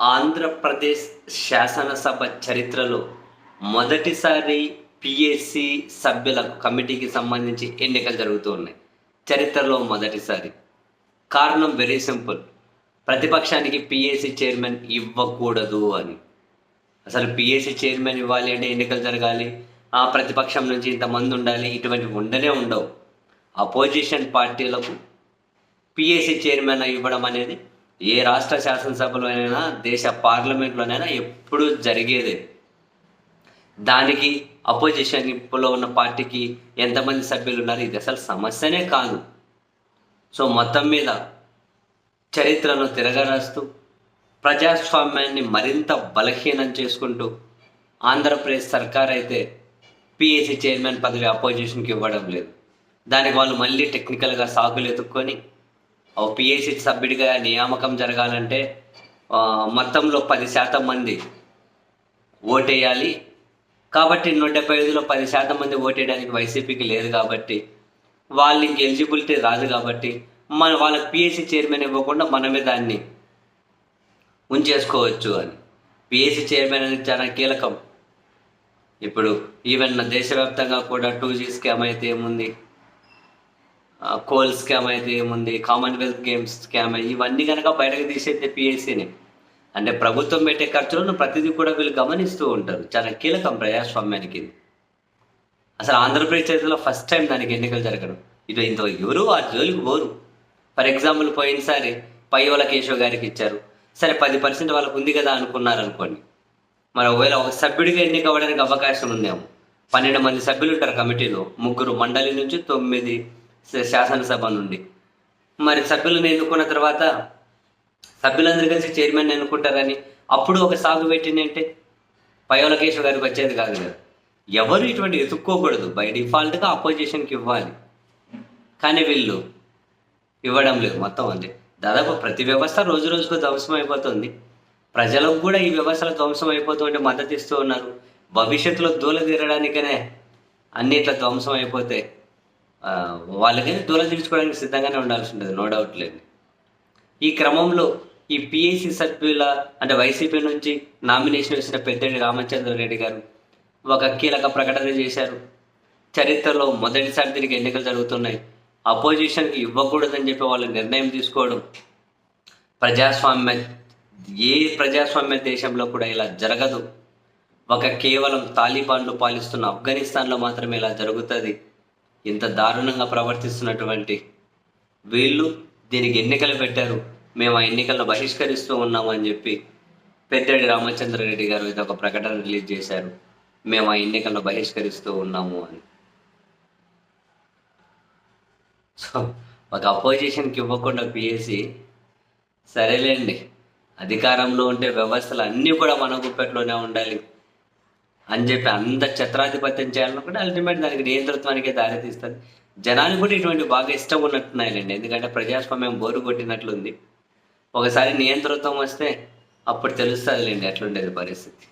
ఆంధ్రప్రదేశ్ శాసనసభ చరిత్రలో మొదటిసారి పిఎస్సి సభ్యుల కమిటీకి సంబంధించి ఎన్నికలు జరుగుతూ ఉన్నాయి. చరిత్రలో మొదటిసారి. కారణం వెరీ సింపుల్ ప్రతిపక్షానికి పిఎస్సి చైర్మన్ ఇవ్వకూడదు అని. అసలు పిఎస్సి చైర్మన్ ఇవ్వాలి అంటే ఎన్నికలు జరగాలి? ఆ ప్రతిపక్షం నుంచి ఇంతమంది ఉండాలి? ఇటువంటివి ఉండనే ఉండవు. అపోజిషన్ పార్టీలకు పిఎస్సి చైర్మన్ ఇవ్వడం అనేది ఏ రాష్ట్ర శాసనసభలోనైనా దేశ పార్లమెంట్లోనైనా ఎప్పుడూ జరిగేదే. దానికి అపోజిషన్లో ఉన్న పార్టీకి ఎంతమంది సభ్యులు ఉన్నారు ఇది అసలు సమస్యనే కాదు. సో మొత్తం మీద చరిత్రను తిరగరాస్తూ ప్రజాస్వామ్యాన్ని మరింత బలహీనం చేసుకుంటూ ఆంధ్రప్రదేశ్ సర్కార్ అయితే పిఎస్సి చైర్మన్ పదవి అపోజిషన్కి ఇవ్వడం లేదు. దానికి వాళ్ళు మళ్ళీ టెక్నికల్గా సాకులు ఎత్తుక్కొని ఓ పిఎస్సి సభ్యుడిగా నియామకం జరగాలంటే మొత్తంలో పది శాతం మంది ఓటేయాలి. కాబట్టి నూట డెబ్బై ఐదులో పది శాతం మంది ఓటేయడానికి వైసీపీకి లేదు కాబట్టి వాళ్ళకి ఎలిజిబిలిటీ రాదు కాబట్టి మన వాళ్ళకి పిఎస్సి చైర్మన్ ఇవ్వకుండా మనమే దాన్ని ఉంచేసుకోవచ్చు అని. పిఎస్సి చైర్మన్ అనేది చాలా కీలకం. ఇప్పుడు ఈవెన్ దేశవ్యాప్తంగా కూడా టూ జీ స్కామ్ అయితే ఏముంది? కోల్ స్కామ్ అయితే ఏముంది? కామన్వెల్త్ గేమ్స్ స్కామ్ ఇవన్నీ కనుక బయటకు తీసేది పిఎస్సిని అంటే ప్రభుత్వం పెట్టే ఖర్చులను ప్రతిదీ కూడా వీళ్ళు గమనిస్తూ ఉంటారు. చాలా కీలకం ప్రజాస్వామ్యానికి. ఇది. అసలు ఆంధ్రప్రదేశ్ చరిత్రలో ఫస్ట్ టైం దానికి ఎన్నికలు జరగడం. ఇటు ఇంత ఎవరు? ఆ జోలికి పోరు. ఫర్ ఎగ్జాంపుల్ పోయినసారి పైవల కేశవ్ గారికి ఇచ్చారు. సరే పది పర్సెంట్ వాళ్ళకు ఉంది కదా అనుకున్నారు అనుకోండి మరి ఒకవేళ ఒక సభ్యుడిగా ఎన్నిక అవ్వడానికి అవకాశం ఉందేమో? పన్నెండు మంది సభ్యులు ఉంటారు కమిటీలో. ముగ్గురు మండలి నుంచి తొమ్మిది శాసనసభ నుండి. మరి సభ్యులను ఎన్నుకున్న తర్వాత సభ్యులందరూ కలిసి చైర్మన్ ఎన్నుకుంటారని అప్పుడు ఒక సాగు పెట్టిందంటే పయోలకేశ్వర గారికి వచ్చేది కాదు కదా. ఎవరు ఇటువంటి ఎత్తుక్కోకూడదు. బై డిఫాల్ట్గా అపోజిషన్కి ఇవ్వాలి. కానీ వీళ్ళు ఇవ్వడం లేదు. మొత్తం అంతే. దాదాపు ప్రతి వ్యవస్థ రోజు రోజుకు ధ్వంసం అయిపోతుంది. ప్రజలకు కూడా ఈ వ్యవస్థలు ధ్వంసం అయిపోతుంటే మద్దతు ఇస్తూ ఉన్నారు. భవిష్యత్తులో దూల తీరడానికనే ధ్వంసం అయిపోతే వాళ్ళకి దూరం తీర్చుకోవడానికి సిద్ధంగానే ఉండాల్సి ఉంటుంది నో డౌట్ లేదు. ఈ క్రమంలో ఈ పిఎస్సి సభ్యుల అంటే వైసీపీ నుంచి నామినేషన్ వేసిన పెద్దిరెడ్డి రామచంద్రారెడ్డి గారు ఒక కీలక ప్రకటన చేశారు. చరిత్రలో మొదటిసారి తిరిగి ఎన్నికలు జరుగుతున్నాయి. అపోజిషన్కి ఇవ్వకూడదని చెప్పి వాళ్ళు నిర్ణయం తీసుకోవడం ప్రజాస్వామ్య ఏ ప్రజాస్వామ్య దేశంలో కూడా ఇలా జరగదు. ఒక కేవలం తాలిబాన్లు పాలిస్తున్న ఆఫ్ఘనిస్తాన్లో మాత్రమే ఇలా జరుగుతుంది. ఇంత దారుణంగా ప్రవర్తిస్తున్నటువంటి వీళ్ళు దీనికి ఎన్నికలు పెట్టారు. మేము ఆ ఎన్నికలను బహిష్కరిస్తూ ఉన్నాము అని చెప్పి పెద్దిరెడ్డి రామచంద్రారెడ్డి గారు ఇది ఒక ప్రకటన రిలీజ్ చేశారు. మేము ఆ ఎన్నికలను బహిష్కరిస్తూ ఉన్నాము అని. సో ఒక అపోజిషన్కి ఇవ్వకుండా పిఎస్సి సరేలేండి. అధికారంలో ఉంటే వ్యవస్థలు అన్నీ కూడా మన గుప్పెట్లోనే ఉండాలి. అని చెప్పి అంత ఛత్రాధిపత్యం చేయాలనుకుంటే అల్టిమేట్ దానికి నియంతృత్వానికే దారితీస్తుంది. జనానికి కూడా ఇటువంటి బాగా ఇష్టం ఉన్నట్టున్నాయిలేండి. ఎందుకంటే ప్రజాస్వామ్యం బోరు కొట్టినట్లుంది. ఒకసారి నియంతృత్వం వస్తే అప్పుడు తెలుస్తుందిలేండి ఎట్లుండేది పరిస్థితి.